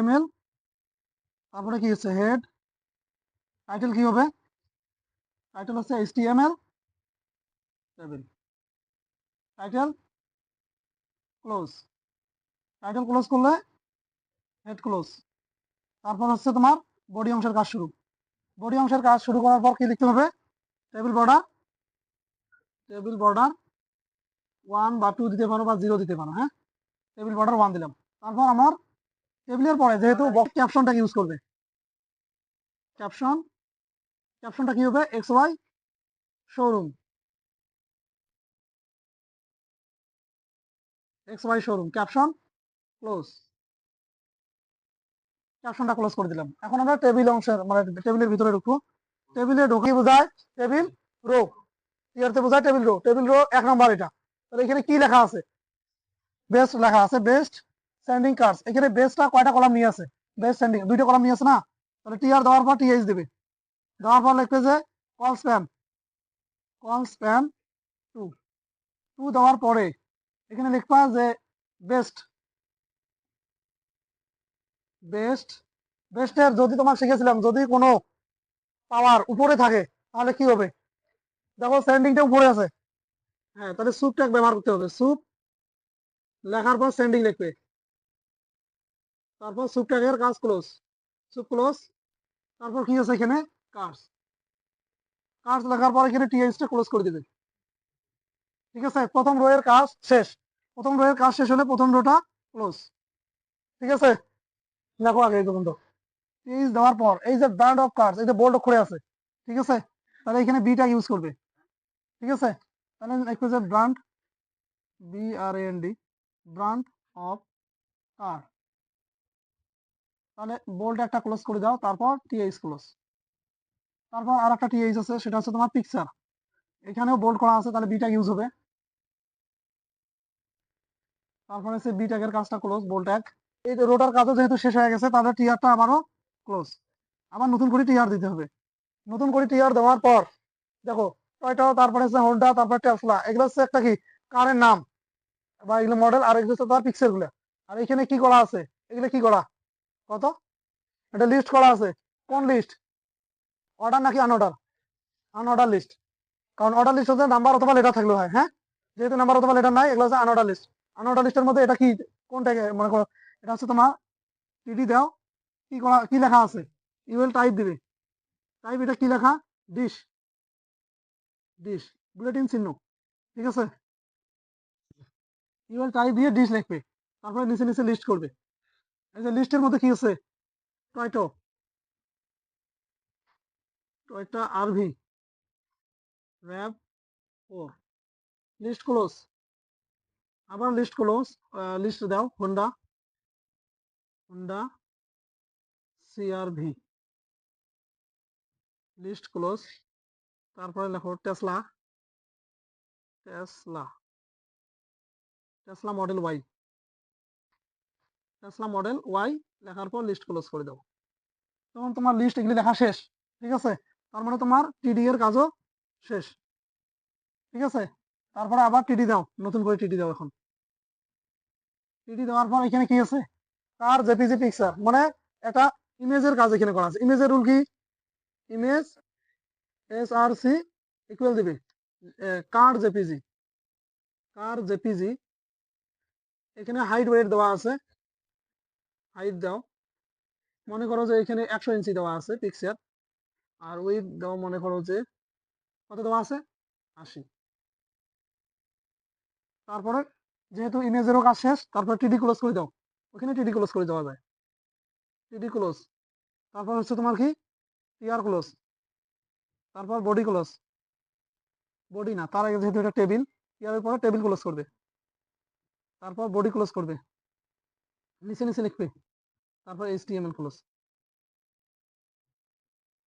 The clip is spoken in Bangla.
এমএল তারপরে কি হচ্ছে হেড টাইটেল কি হবে? টাইটেল হচ্ছে HTML table title close title close করলে হেড ক্লোজ তারপর হচ্ছে তোমার বডি অংশের কাজ শুরু। বডি অংশের কাজ শুরু করার পর কি লিখতে হবে? Table border table border one বা টু দিতে পারো বা জিরো দিতে পারো হ্যাঁ? টেবিল বর্ডার ওয়ান দিলাম। তারপর আমার টেবিলের পরে যেহেতু ক্যাপশনটাকে ইউজ করবে। ক্যাপশন ক্যাপশনটা কি হবে? X Y showroom X Y showroom caption close ক্যাপশনটা close করে দিলাম। এখন আমরা টেবিল অংশের মানে টেবিলের ভিতরে ঢুকবো। টেবিলে ঢুকে বোঝায় টেবিল রো ইয়ারতে বোঝায় টেবিল রো টেবিল রো এক নাম্বার এটা। তাহলে এখানে কি লেখা আছে? বেস্ট লেখা আছে বেস্ট স্যান্ডিং কার্স এখানে বেস্টটা কয়টা কলাম নিয়ে আছে? বেস্ট স্যান্ডিং দুইটা কলাম নিয়ে আছে না? তাহলে টিআর দেওয়ার পর টিএইচ দেবে। দেওয়ার পর লিখবে যে call spam call spam two two দেওয়ার পরে এখানে লিখবা যে বেস্ট বেস্ট বেস্টের যদি তোমার শিখেছিলাম, যদি কোনো পাওয়ার উপরে থাকে, তাহলে কি হবে? দেখো স্যান্ডিংটা উপরে আছে। হ্যাঁ তাহলে ট্যাগ ব্যবহার করতে হবে। সুপ লেখার পর স্যান্ডিং লিখবে। তারপর সুপ ট্যাগের কাজ ক্লোজ সুপ ক্লোজ তারপর কি আছে এখানে? কার্স কার্স লেখার পর এখানে টিএইচটা ক্লোজ করে দিবে। ঠিক আছে? প্রথম রোয়ের কাজ শেষ। প্রথম রোয়ের কাজ শেষ হলে প্রথম রোটা ক্লোজ ঠিক আছে? দেখো আগে এই পর্যন্ত টিএইচ দেওয়ার পর এই যে ব্র্যান্ড অফ কার্স এই যে বোল্ড অক্ষরে আছে, ঠিক আছে? তাহলে এখানে বিটা ইউজ করবে। ঠিক আছে? তাহলে লিখবে যে brand B R N D brand of car তাহলে বোল্ড একটা ক্লোজ করে দাও, তারপর টিএইচ ক্লোজ তারপর আর একটা টিএইচ আছে, সেটা হচ্ছে তোমার পিকচার এখানেও বোল্ড করা আছে, তাহলে বিটা ইউজ হবে। তারপরে হচ্ছে বি ট্যাগের কাজটা ক্লোজ বোল্ড ট্যাগ এই রোটার কাজও যেহেতু শেষ হয়ে গেছে, তাহলে টিআরটা আবারও ক্লোজ আবার নতুন করে টিআর দিতে হবে। নতুন করে টিআর দেওয়ার পর, দেখো টয়টা তারপরে হচ্ছে হোন্ডা তারপরে টেসলা এগুলো হচ্ছে একটা কি? কারের নাম। বা এগুলো মডেল আর এগুলো হচ্ছে তার পিক্সেলগুলো। আর এখানে কি করা আছে? এগুলো কি করা? কত? এটা লিস্ট করা আছে। কোন লিস্ট অর্ডার নাকি আনঅর্ডার আনঅর্ডার লিস্ট কারণ অর্ডার লিস্ট হচ্ছে নাম্বার অথবা লেটার থাকলে হয় হ্যাঁ? যেহেতু নাম্বার অথবা লেটার নাই, এগুলো হচ্ছে আনঅর্ডার লিস্ট আনঅর্ডার লিস্টের মধ্যে এটা কি, কোনটাকে মনে করো? এটা হচ্ছে তোমার টিডি দাও। কি করা, কি লেখা আছে? ইউএল টাইপ দিবে। টাইপ এটা কি লেখা? ডিশ ডিশ বুলেটিন চিহ্ন। ঠিক আছে? ইউএল টাইপ দিয়ে ডিশ লিখবে। তারপরে নিচে নিচে লিস্ট করবে। এই যে লিস্টের মধ্যে কি আছে? Toyota. Toyota RV. RAV four list close আবার লিস্ট ক্লোজ লিস্ট দাও Honda Honda CRV list close তারপরে লেখো Tesla Tesla Tesla model Y Tesla model Y লেখার পর লিস্ট ক্লোজ করে দাও তখন তোমার লিস্ট এগুলি লেখা শেষ, ঠিক আছে? তার মানে তোমার টিডি এর কাজও শেষ, ঠিক আছে? তারপরে আবার টিডি দাও, নতুন করে টিডি দাও এখন। টিডি দেওয়ার পর এখানে কি আছে? কার জেপিজি পিকচার মানে একটা ইমেজের কাজ এখানে করা আছে। ইমেজের রুল কি? Image S R C equal দিবে কার জেপিজি কার জেপিজি এখানে হাইট ওয়েট দেওয়া আছে। হাইট দাও। মনে করো যে এখানে একশো ইঞ্চি দেওয়া আছে পিকচার আর ওয়েট দেওয়া মনে করো যে কত দেওয়া আছে? আশি। তারপরে যেহেতু ইমেজেরও কাজ শেষ, তারপরে টিডি ক্লোজ করে দাও। ওখানে টিডি ক্লোজ করে দেওয়া যায়। টিডি ক্লোজ তারপর হচ্ছে তোমার কি? টিআর ক্লোজ তারপর বডি ক্লোজ বডি না, তার আগে যেহেতু এটা টেবিল টিআরের পরে টেবিল ক্লোজ করবে। তারপর বডি ক্লোজ করবে। নিচে নিচে লিখবে। তারপর এইচটিএমএল ক্লোজ